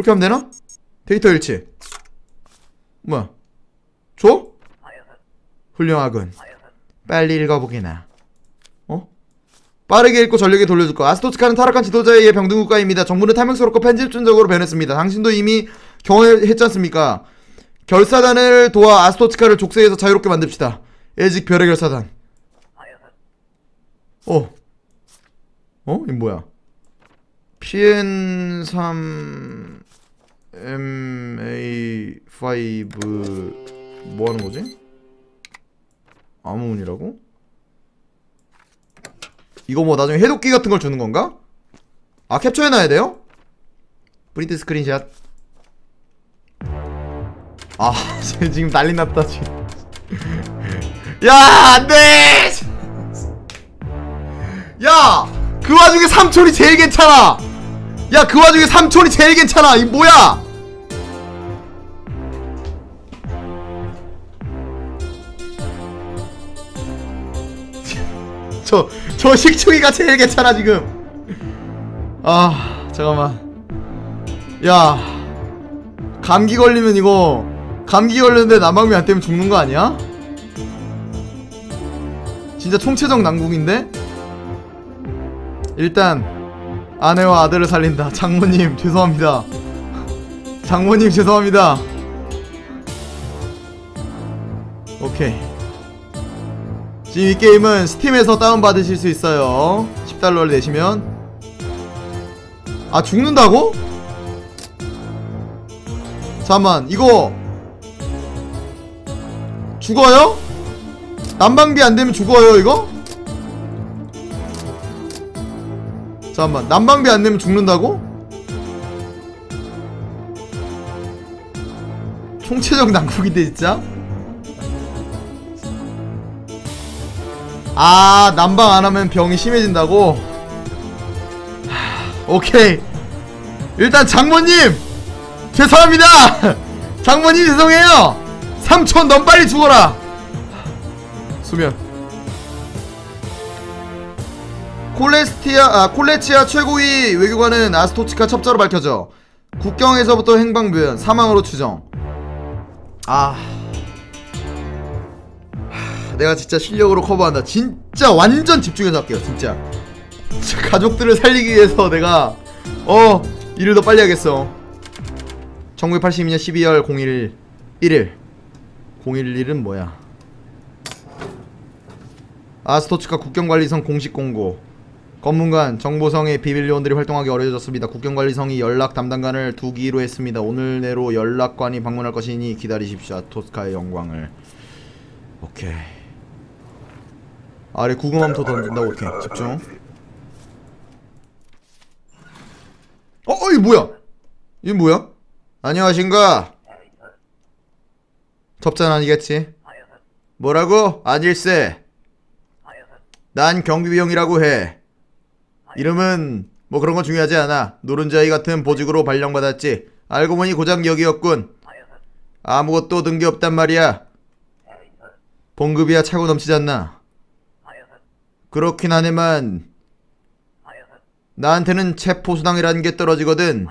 이렇게 하면 되나? 데이터 일치. 뭐야? 줘? 훌륭하군. 빨리 읽어보게나. 어? 빠르게 읽고 전력에 돌려줄 거. 아스토츠카는 타락한 지도자에 의해 병든 국가입니다. 정부는 탐욕스럽고 편집준적으로 변했습니다. 당신도 이미 경험했지 않습니까? 결사단을 도와 아스토츠카를 족쇄에서 자유롭게 만듭시다. 에직 별의 결사단. 어. 어? 이 뭐야? PN3 MA5 뭐 하는 거지? 아무운이라고? 이거 뭐 나중에 해독기 같은 걸 주는 건가? 아 캡처해놔야 돼요? 프린트 스크린샷 아 지금 난리 났다 지금 야 안돼 야그 와중에 삼촌이 제일 괜찮아 야그 와중에 삼촌이 제일 괜찮아 이 뭐야 저, 저 식충이가 제일 괜찮아, 지금. 아, 잠깐만. 야. 감기 걸리면 이거, 감기 걸렸는데 난방비 안 때문에 죽는 거 아니야? 진짜 총체적 난국인데? 일단, 아내와 아들을 살린다. 장모님, 죄송합니다. 장모님, 죄송합니다. 오케이. 지금 이 게임은 스팀에서 다운받으실 수 있어요 10달러를 내시면 아 죽는다고? 잠만 이거 죽어요? 난방비 안되면 죽어요 이거? 잠깐만 난방비 안되면 죽는다고? 총체적 난국인데 진짜? 아 난방 안하면 병이 심해진다고? 하, 오케이. 일단 장모님! 죄송합니다! 장모님 죄송해요! 삼촌 넌 빨리 죽어라! 수면. 콜레스티아 아 콜레치아 최고위 외교관은 아스토치카 첩자로 밝혀져. 국경에서부터 행방불연 사망으로 추정. 아 내가 진짜 실력으로 커버한다 진짜 완전 집중해서 할게요 진짜 가족들을 살리기 위해서 내가 어 일을 더 빨리 하겠어 1982년 12월 01일 1일 011은 뭐야 아스토츠카 국경관리성 공식 공고 검문관 정보성의 비밀 요원들이 활동하기 어려워졌습니다. 국경관리성이 연락 담당관을 두기로 했습니다. 오늘 내로 연락관이 방문할 것이니 기다리십시오. 아토스카의 영광을. 오케이. 아래 구금함 더 던진다 오케이 집중 어? 어? 이거 뭐야? 이거 뭐야? 안녕하신가? 접잔 아니겠지? 뭐라고? 아닐세 난 경비병이라고 해 이름은 뭐 그런 건 중요하지 않아 노른자이 같은 보직으로 발령받았지 알고 보니 고장 여기였군 아무것도 든 게 없단 말이야 봉급이야 차고 넘치지 않나 그렇긴 하네만 나한테는 체포수당이라는 게 떨어지거든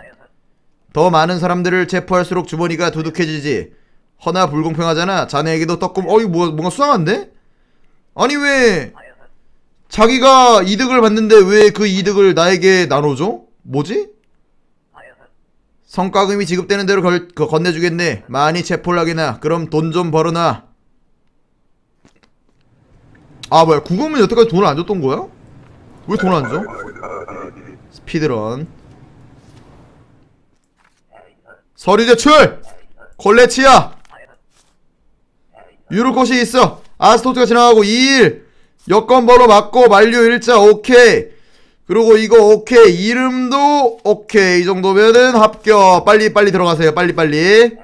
더 많은 사람들을 체포할수록 주머니가 두둑해지지 허나 불공평하잖아 자네에게도 떡금 어이 뭐, 뭔가 수상한데? 아니 왜 자기가 이득을 받는데 왜 그 이득을 나에게 나눠줘? 뭐지? 성과금이 지급되는 대로 걸, 그 건네주겠네 많이 체포를 하게나 그럼 돈 좀 벌어놔 아 뭐야 구금은 여태까지 돈을 안 줬던 거야? 왜돈안 줘? 스피드런. 서류 제출! 콜레치야! 유로컷이 있어. 아스토트가 지나가고 2일. 여권 번호 맞고 만료 일자 오케이. 그리고 이거 오케이. 이름도 오케이. 이 정도면은 합격. 빨리 빨리 들어가세요. 빨리 빨리.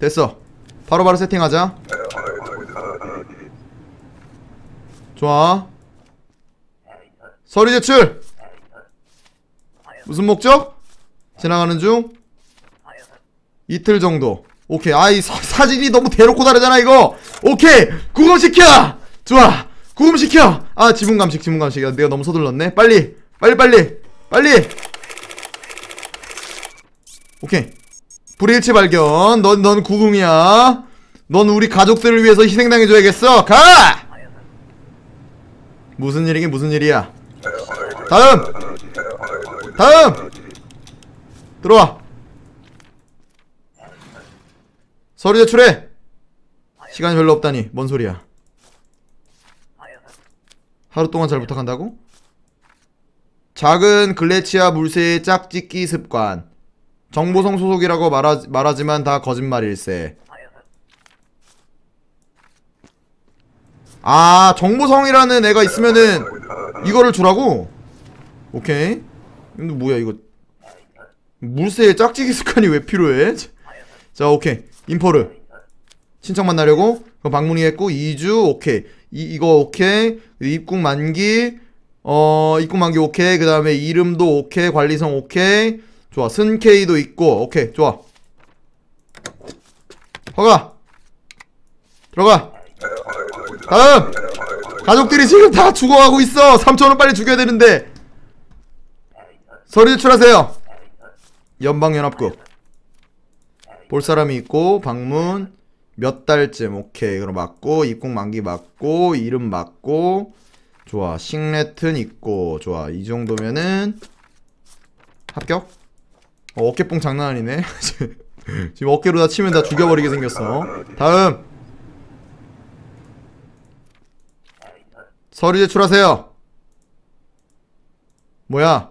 됐어. 바로바로 바로 세팅하자 좋아. 서류 제출. 무슨 목적? 지나가는 중? 이틀 정도. 오케이. 아이 사진이 너무 대놓고 다르잖아 이거. 오케이. 구금시켜. 좋아. 구금시켜. 아 지문 감식 지문 감식 내가 너무 서둘렀네. 빨리. 빨리 빨리. 빨리. 오케이. 불일치 발견. 넌, 넌 구궁이야. 넌 우리 가족들을 위해서 희생당해줘야겠어. 가! 무슨 일이긴 무슨 일이야. 다음! 다음! 들어와. 서류 제출해! 시간이 별로 없다니. 뭔 소리야. 하루 동안 잘 부탁한다고? 작은 글래치아 물새의 짝짓기 습관. 정보성 소속이라고 말하, 말하지만 다 거짓말일세. 아, 정보성이라는 애가 있으면은 이거를 주라고? 오케이. 근데 뭐야, 이거. 물새의 짝짓기 습관이 왜 필요해? 자, 오케이. 인포르. 신청 만나려고? 그럼 방문이 했고, 2주, 오케이. 이, 이거 오케이. 입국 만기, 어, 입국 만기 오케이. 그 다음에 이름도 오케이. 관리성 오케이. 좋아. 승케이도 있고, 오케이. 좋아. 허가! 들어가! 다음! 가족들이 지금 다 죽어가고 있어! 3천원 빨리 죽여야 되는데! 서류 제출하세요! 연방연합국. 볼 사람이 있고, 방문, 몇 달쯤, 오케이. 그럼 맞고, 입국 만기 맞고, 이름 맞고, 좋아. 싱레튼 있고, 좋아. 이 정도면은, 합격? 어, 어깨뽕 장난 아니네. 지금 어깨로 다 치면 다 죽여버리게 생겼어. 다음! 서류 제출하세요. 뭐야?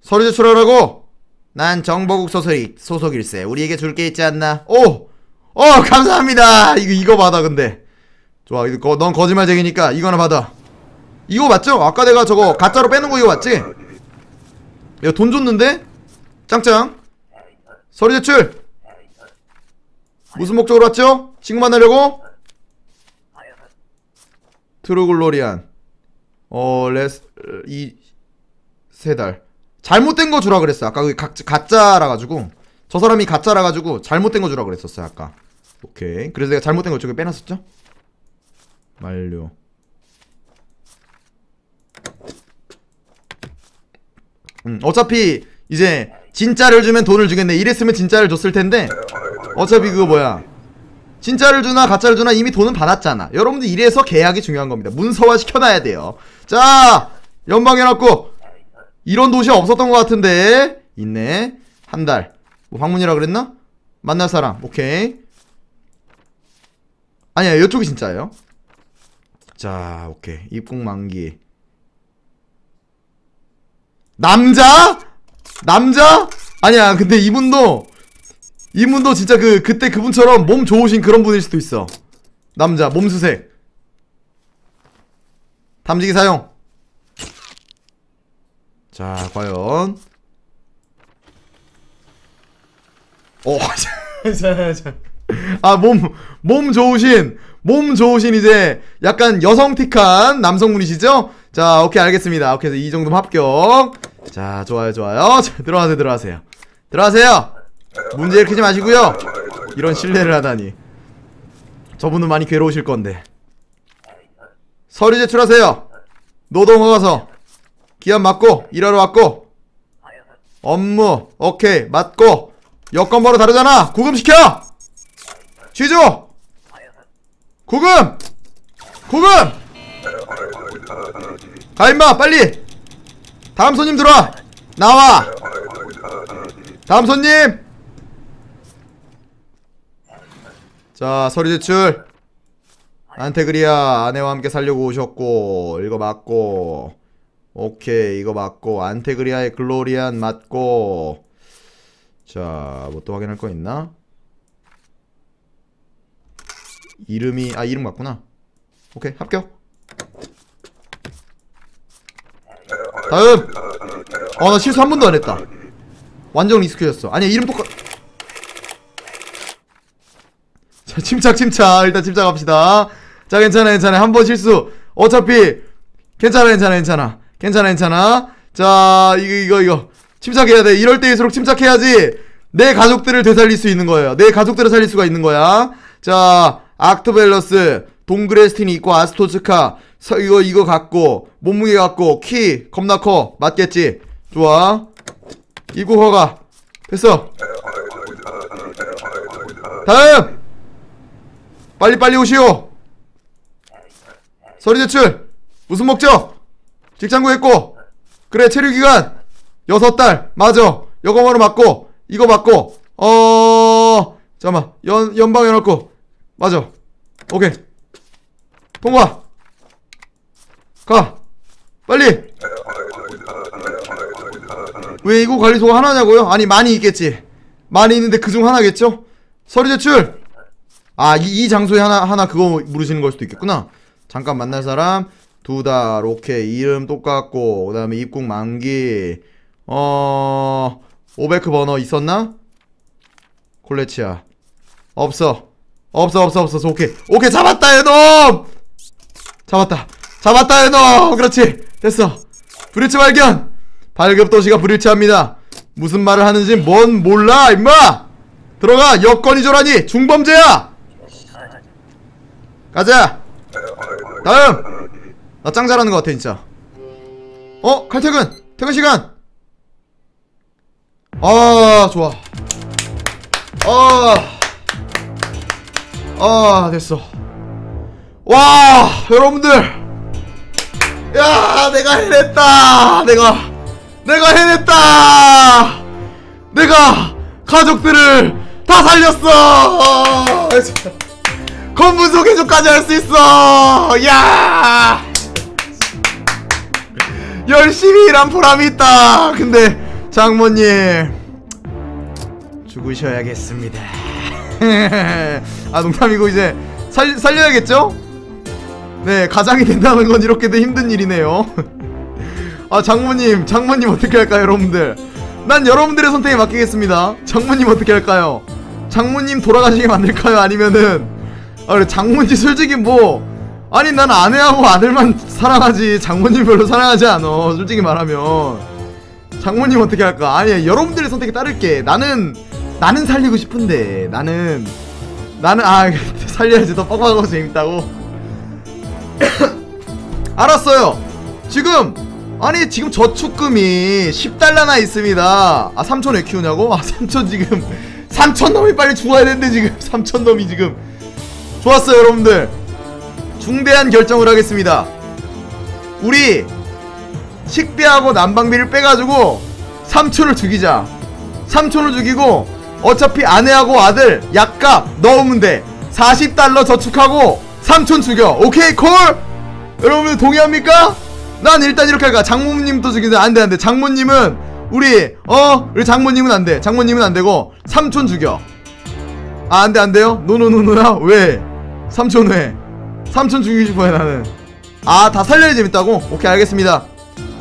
서류 제출하라고? 난 정보국 소속이, 소속일세. 우리에게 줄 게 있지 않나? 오! 어, 감사합니다! 이거, 이거 받아, 근데. 좋아, 이거, 넌 거짓말쟁이니까 이거 하나 받아. 이거 맞죠? 아까 내가 저거 가짜로 빼는 거 이거 맞지? 야, 돈 줬는데? 짱짱. 서류 제출! 무슨 목적으로 왔죠? 친구 만나려고? 트루글로리안. 어, 레스, 이, 세 달. 잘못된 거 주라 그랬어. 아까 그 가, 가짜라 가지고. 저 사람이 가짜라 가지고 잘못된 거 주라 그랬었어요, 아까. 오케이. 그래서 내가 잘못된 거 쪽에 빼놨었죠? 완료. 음, 어차피 이제 진짜를 주면 돈을 주겠네. 이랬으면 진짜를 줬을 텐데. 어차피 그거 뭐야. 진짜를 주나 가짜를 주나 이미 돈은 받았잖아. 여러분들 이래서 계약이 중요한 겁니다. 문서화 시켜놔야 돼요. 자, 연방연합국 이런 도시 없었던 것 같은데 있네. 한 달. 뭐 방문이라 그랬나? 만날 사람. 오케이. 아니야, 이쪽이 진짜예요. 자, 오케이. 입국 만기. 남자? 남자? 아니야, 근데 이분도 이분도 진짜 그 그때 그분처럼 몸 좋으신 그런 분일 수도 있어. 남자 몸수색. 탐지기 사용. 자, 과연 어, 자, 자. 아, 몸, 몸 좋으신, 몸 좋으신 이제 약간 여성틱한 남성분이시죠? 자, 오케이, 알겠습니다. 오케이, 이 정도면 합격. 자, 좋아요, 좋아요. 자, 들어가세요, 들어가세요. 들어가세요! 문제 일으키지 마시고요. 이런 신뢰를 하다니. 저분은 많이 괴로우실 건데. 서류 제출하세요. 노동허 가서. 기한 맞고 일하러 왔고. 업무 오케이 맞고 여권 번호 다르잖아. 구금시켜. 취조. 구금. 구금. 가 임마 빨리. 다음 손님 들어와. 나와. 다음 손님. 자 서류 제출. 안테그리아 아내와 함께 살려고 오셨고 이거 맞고. 오케이 이거 맞고. 안테그리아의 글로리안 맞고. 자 뭐 또 확인할 거 있나? 이름이 아 이름 맞구나. 오케이 합격. 다음! 어 나 실수 한 번도 안 했다. 완전 익숙해졌어. 아니야 이름 똑같 자, 침착, 침착. 일단 침착합시다. 자, 괜찮아, 괜찮아. 한 번 실수. 어차피, 괜찮아, 괜찮아, 괜찮아. 괜찮아, 괜찮아. 자, 이거, 이거, 이거. 침착해야 돼. 이럴 때일수록 침착해야지. 내 가족들을 되살릴 수 있는 거예요. 내 가족들을 살릴 수가 있는 거야. 자, 악토벨러스, 동그레스틴이 있고, 아스토츠카. 서, 이거, 이거 갖고, 몸무게 갖고, 키, 겁나 커. 맞겠지? 좋아. 입국 허가. 됐어 다음 빨리 빨리 오시오. 서류 제출. 무슨 목적? 직장 구했고. 그래 체류기간. 여섯 달. 맞아. 여거모로 맞고. 이거 맞고. 어 잠깐만. 연 연방 연합고. 맞아. 오케이. 통과. 가. 빨리. 외이고 관리소가 하나냐고요? 아니 많이 있겠지. 많이 있는데 그 중 하나겠죠? 서류 제출 아 이 이 장소에 하나 하나 그거 물으시는 걸 수도 있겠구나. 잠깐 만날 사람 두달 오케이 이름 똑같고 그 다음에 입국 만기. 어 오베크 버너 있었나? 콜레치아. 없어. 없어 없어 없어. 오케이. 오케이 잡았다 얘놈! 잡았다. 잡았다 얘놈! 그렇지. 됐어. 브리츠 발견! 발급 도시가 불일치합니다. 무슨 말을 하는지 뭔 몰라 임마! 들어가! 여건이 조라니! 중범죄야 가자! 다음! 나 짱 잘하는 것 같아 진짜. 어? 칼퇴근! 퇴근 시간! 아 좋아. 아, 아 됐어. 와 여러분들! 야 내가 해냈다! 내가 내가 해냈다! 내가 가족들을 다 살렸어 건문소 개조까지 할 수 있어. 야! 열심히 일한 보람이 있다. 근데 장모님 죽으셔야겠습니다. 아 농담이고 이제 살, 살려야겠죠? 네 가장이 된다는 건 이렇게도 힘든 일이네요. 아 장모님 장모님 어떻게 할까요 여러분들? 난 여러분들의 선택에 맡기겠습니다. 장모님 어떻게 할까요? 장모님 돌아가시게 만들까요? 아니면은 아 그래 장모님 솔직히 뭐 아니 난 아내하고 아들만 사랑하지 장모님 별로 사랑하지 않아 솔직히 말하면. 장모님 어떻게 할까? 아니 여러분들의 선택에 따를게. 나는 나는 살리고 싶은데 나는 나는 아 살려야지. 더 빡빡하고 재밌다고. 알았어요. 지금 아니 지금 저축금이 10달러나 있습니다. 아 3천 왜 키우냐고? 아 3천 지금 3천 놈이 빨리 죽어야 되는데 지금. 3천 놈이 지금 좋았어요 여러분들. 중대한 결정을 하겠습니다. 우리 식비하고 난방비를 빼가지고 삼촌을 죽이자. 삼촌을 죽이고 어차피 아내하고 아들 약값 넣으면 돼. 40달러 저축하고 삼촌 죽여. 오케이 콜? 여러분들 동의합니까? 난 일단 이렇게 할까. 장모님도 죽이는데 안돼 안돼. 장모님은 우리 어? 우리 장모님은 안돼. 장모님은 안되고 삼촌 죽여. 아 안돼 안돼요? 노노노노야 왜? 삼촌 왜? 삼촌 죽이고 싶어요 나는. 아 다 살려야 재밌다고? 오케이 알겠습니다.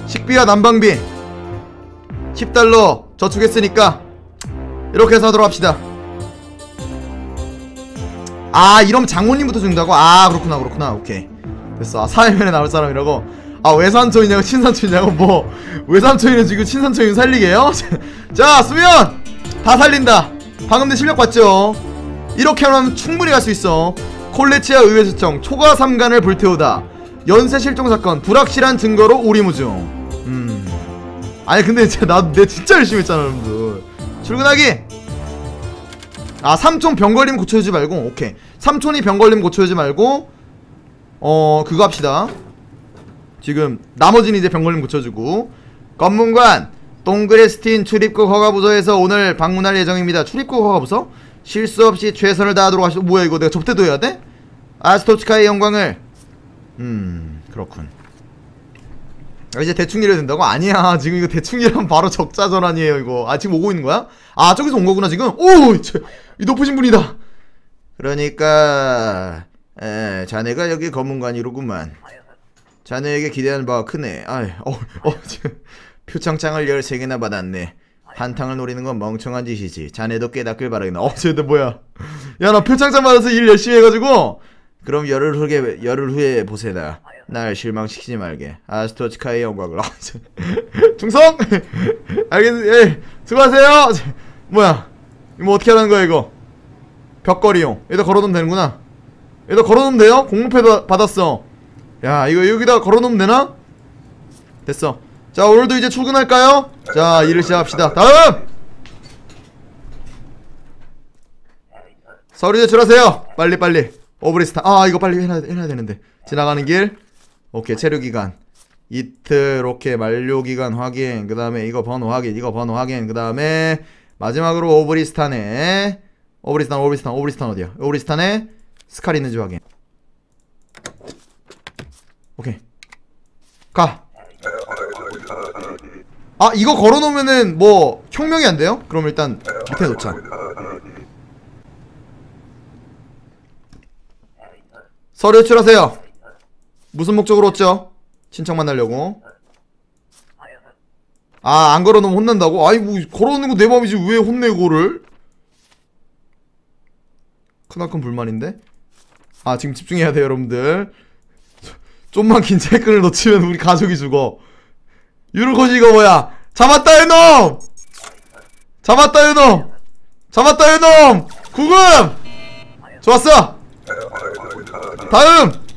식비와 난방비. 10달러 저축했으니까 이렇게 해서 하도록 합시다. 아 이러면 장모님부터 준다고? 아 그렇구나 그렇구나. 오케이. 됐어. 아 사회면에 나올 사람이라고? 아 외삼촌이냐고 친삼촌이냐고? 뭐 외삼촌이는 지금 친삼촌이 살리게요? 자 수면! 다 살린다. 방금 내 실력 봤죠? 이렇게 하면 충분히 갈 수 있어 콜레치아 의회 수청 초과 삼간을 불태우다 연쇄 실종 사건 불확실한 증거로 오리무중. 음. 아니 근데 진짜 나내 진짜 열심히 했잖아 여러분들. 출근하기. 아 삼촌 병 걸림 고쳐주지 말고 오케이. 삼촌이 병 걸림 고쳐주지 말고 어 그거 합시다. 지금 나머지는 이제 병 걸림 고쳐주고. 검문관 동그레스틴 출입국 허가부서에서 오늘 방문할 예정입니다. 출입국 허가부서? 실수 없이 최선을 다하도록 하시고 뭐야 이거 내가 접대도 해야 돼? 아스토치카의 영광을 음 그렇군 아, 이제 대충 일해야 된다고? 아니야 지금 이거 대충 일하면 바로 적자 전환이에요 이거 아 지금 오고 있는 거야? 아 저기서 온 거구나 지금? 오! 저, 이 높으신 분이다 그러니까 에, 자네가 여기 검문관이로구만 자네에게 기대하는 바가 크네 아이 어, 어 지금 표창장을 13개나 받았네 한탕을 노리는 건 멍청한 짓이지 자네도 깨닫길 바라겠네 어 쟤들 뭐야 야 나 표창장 받아서 일 열심히 해가지고 그럼 열흘 후에 열흘 후에 보세다. 날 실망시키지 말게. 아스토치카의 영광을. 중성. 알겠. 예. 수고하세요. 저- 뭐야? 이거 뭐 어떻게 하는 거야 이거? 벽걸이용. 여기다 걸어놓으면 되는구나. 여기다 걸어놓으면 돼요? 공무패도 받았어. 야 이거 여기다 걸어놓으면 되나? 됐어. 자 오늘도 이제 출근할까요? 자 일을 시작합시다. 다음! 서류 제출하세요. 빨리빨리. 오브리스타. 아 이거 빨리 해놔야, 해놔야 되는데. 지나가는 길. 오케이 체류기간. 이트, 로케, 만료기간 확인. 그 다음에 이거 번호 확인 이거 번호 확인. 그 다음에 마지막으로 오브리스탄에. 오브리스탄 오브리스탄 오브리스탄 어디야? 오브리스탄에 스칼 있는지 확인. 오케이. 가. 아 이거 걸어놓으면은 뭐 혁명이 안 돼요? 그럼 일단 밑에 놓자. 서류 제출하세요. 무슨 목적으로 왔죠? 친척 만나려고. 아, 안 걸어놓으면 혼난다고? 아이, 뭐, 걸어놓는 거 내 맘이지. 왜 혼내고를? 크나큰 불만인데? 아, 지금 집중해야 돼요, 여러분들. 좀만 긴 체크를 놓치면 우리 가족이 죽어. 유르코시 이거 뭐야? 잡았다, 이놈! 잡았다, 이놈! 잡았다, 이놈! 구금! 좋았어! 다음!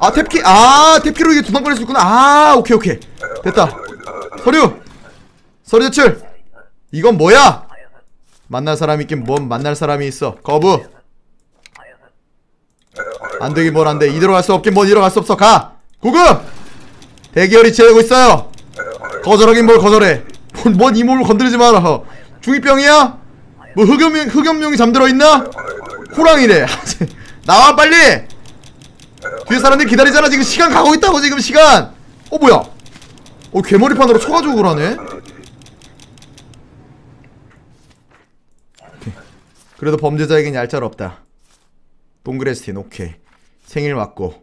아 탭키 아 탭키로 이게 두방 꺼낼 수 있구나 아 오케이 오케이 됐다 서류 서류 제출 이건 뭐야 만날 사람이 있긴 뭔 만날 사람이 있어 거부 안되긴 뭘 안돼 이대로 갈 수 없긴 뭔 이대로 갈 수 없어 가 구금 대기열이 채우고 있어요. 거절하긴 뭘 거절해. 뭔 이 몸을 건드리지 마라. 어. 중이병이야? 뭐 흑염룡, 흑염룡이 잠들어 있나? 호랑이래 나와 빨리! 뒤에 사람들 기다리잖아. 지금 시간 가고 있다고 지금 시간. 어 뭐야? 어 괴머리판으로 쳐가지고 그러네. 그래도 범죄자에겐 얄짤 없다. 동그레스틴 오케이. 생일 맞고.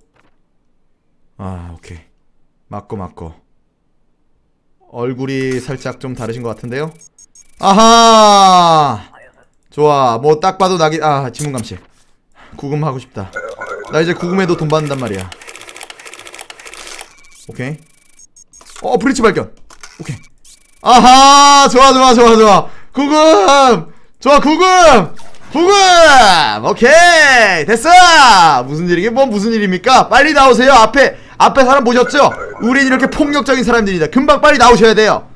아 오케이 맞고 맞고. 얼굴이 살짝 좀 다르신 것 같은데요? 아하! 좋아. 뭐 딱 봐도 나기 아 지문감시 구금하고 싶다. 나 이제 구금해도 돈 받는단 말이야. 오케이. 어 브리치 발견. 오케이. 아하! 좋아 좋아 좋아 좋아. 구금! 좋아 구금! 구금! 오케이! 됐어! 무슨 일이게 뭐 무슨 일입니까? 빨리 나오세요 앞에 앞에 사람 보셨죠? 우린 이렇게 폭력적인 사람들이다. 금방 빨리 나오셔야 돼요.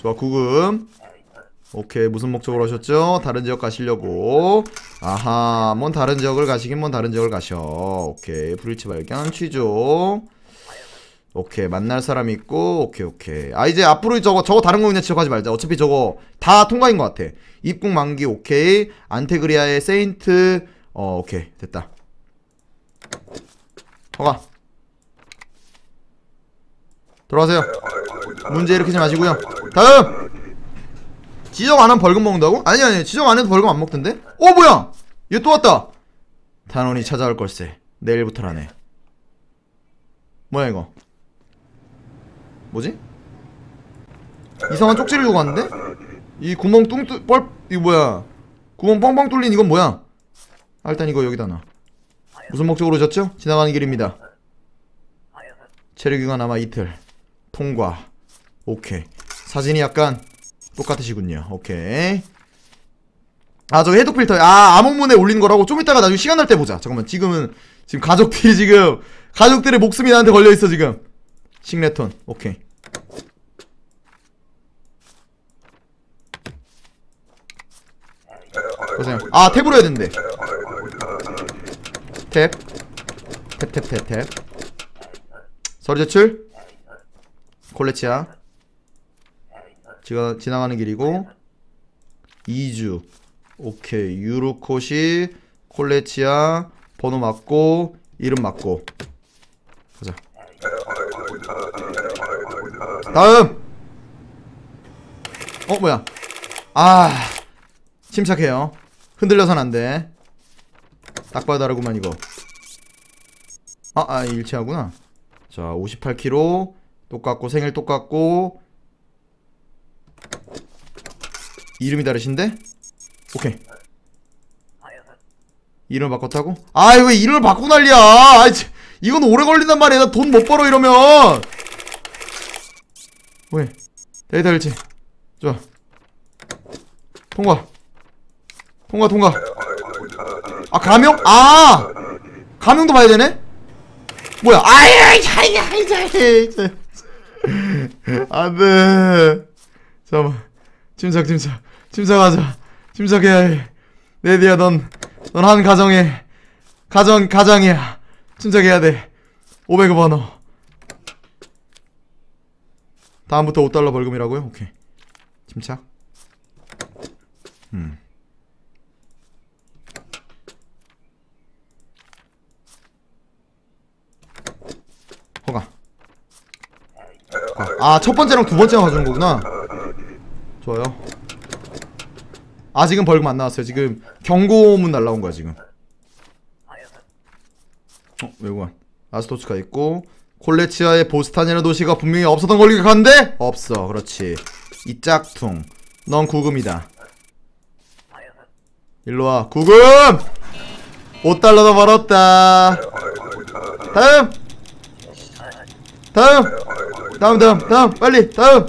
좋아 구금. 오케이 무슨 목적으로 하셨죠? 다른 지역 가시려고. 아하 뭔 다른 지역을 가시긴 뭔 다른 지역을 가셔. 오케이 브리치 발견 취조. 오케이 만날 사람 있고 오케이 오케이. 아 이제 앞으로 저거 저거 다른 거 그냥 지적하지 말자. 어차피 저거 다 통과인 것 같아. 입국 만기 오케이. 안테그리아의 세인트 어 오케이 됐다 허가. 들어가세요. 문제 일으키지 마시고요. 다음! 지적 안 하면 벌금 먹는다고? 아니 아니 지적 안 해도 벌금 안 먹던데? 어 뭐야! 얘 또 왔다! 단원이 찾아올 걸세. 내일부터라네. 뭐야 이거? 뭐지? 이상한 쪽지를 주고 왔는데? 이 구멍 뚱뚱 뻘 이거 뭐야? 구멍 뻥뻥 뚫린 이건 뭐야? 아 일단 이거 여기다 놔 무슨 목적으로 오셨죠? 지나가는 길입니다. 체류기간 아마 이틀. 통과. 오케이. 사진이 약간 똑같으시군요. 오케이. 아 저 해독 필터. 아 암호문에 올린 거라고 좀 이따가 나중에 시간 날 때 보자. 잠깐만. 지금은 지금 가족들이 지금 가족들의 목숨이 나한테 걸려 있어 지금. 싱레톤. 오케이. 보세요 아 탭으로 해야 되는데 탭 탭 탭 탭 탭. 서류 제출. 콜레치아. 지가 지나가는 길이고. 2주. 오케이. 유루코시 콜레치아 번호 맞고 이름 맞고. 가자. 다음! 어 뭐야? 아 침착해요. 흔들려선 안 돼 딱 봐도 다르구만 이거. 아, 아 일치하구나. 자 58kg 똑같고 생일 똑같고. 이름이 다르신데? 오케이. 이름 바꿨다고? 아이 왜 이름을 바꾸고 난리야? 아이, 참, 이건 오래 걸린단 말이야. 나 돈 못 벌어 이러면. 왜? 데이터 일치. 좋아. 통과. 통과 통과 아 가명? 아 가명도 봐야 되네? 뭐야 아이 아이 아이 안돼 잠깐만 침착 침착 침착하자. 침착해야 해. 레디야, 넌, 넌 한 가정에, 가정, 가장이야. 침착해야 돼. 500원 번호. 다음부터 5달러 벌금이라고요? 오케이. 침착. 음. 허가. 아, 첫 번째랑 두 번째만 가져온 거구나. 좋아요. 아직은 벌금 안 나왔어요. 지금 경고문 날라온 거야, 지금. 어, 외국안. 아스토츠가 있고 콜레치아의 보스탄이라는 도시가 분명히 없었던 걸로 기억하는데 없어. 그렇지. 이 짝퉁. 넌 구금이다. 일로 와. 구금! 5달러 더 벌었다. 다음! 다음! 다음, 다음, 다음! 빨리! 다음!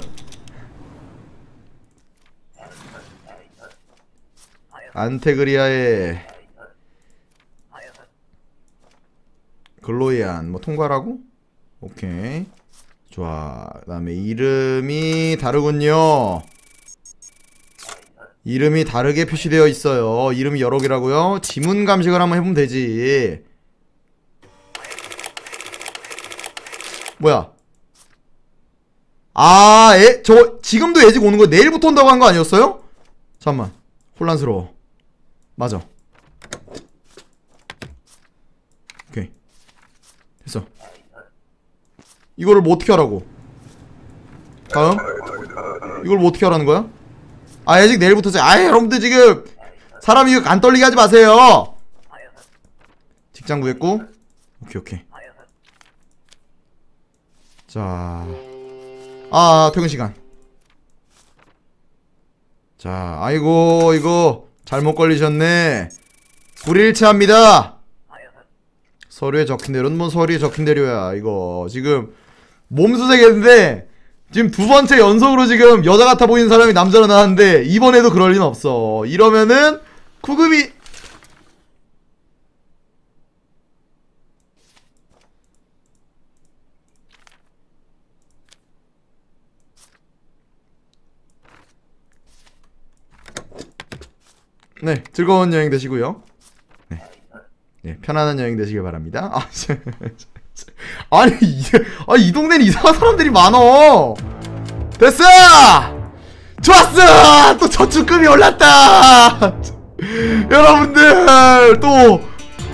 안테그리아의 글로이안 뭐 통과라고? 오케이 좋아 그 다음에 이름이 다르군요 이름이 다르게 표시되어 있어요 이름이 여러 개라고요? 지문 감식을 한번 해보면 되지 뭐야 아, 애, 저, 지금도 애직 오는 거 내일부터 온다고 한 거 아니었어요? 잠깐만. 혼란스러워. 맞아. 오케이. 됐어. 이거를 뭐 어떻게 하라고? 다음? 이걸 뭐 어떻게 하라는 거야? 아, 아직 내일부터 자. 아, 여러분들 지금 사람 이거 안 떨리게 하지 마세요. 직장 구했고. 오케이, 오케이. 자. 아, 퇴근 시간. 자, 아이고, 이거 잘못 걸리셨네. 불일치합니다. 서류에 적힌 대로는 뭔 서류에 적힌 대로야. 이거 지금 몸수색했는데 지금 두 번째 연속으로 지금 여자 같아 보이는 사람이 남자로 나왔는데 이번에도 그럴 리는 없어. 이러면은 구급이 네, 즐거운 여행 되시고요. 네, 네 편안한 여행 되시길 바랍니다. 아, 아니, 이, 아, 이 동네는 이상한 사람들이 많어. 됐어! 좋았어! 또 저축금이 올랐다! 여러분들, 또,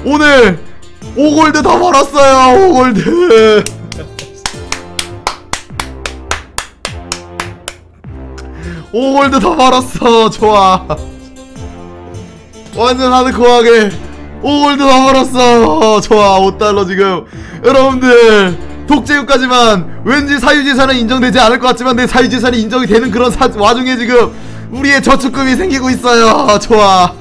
오늘, 5골드 더 벌었어요, 5골드! 오골드 더 벌었어, 좋아. 완전 하드코어하게 5골드 더 벌었어 좋아 5달러 지금. 여러분들 독재국가지만 왠지 사유재산은 인정되지 않을 것 같지만 내 사유재산이 인정이 되는 그런 사, 와중에 지금 우리의 저축금이 생기고 있어요. 좋아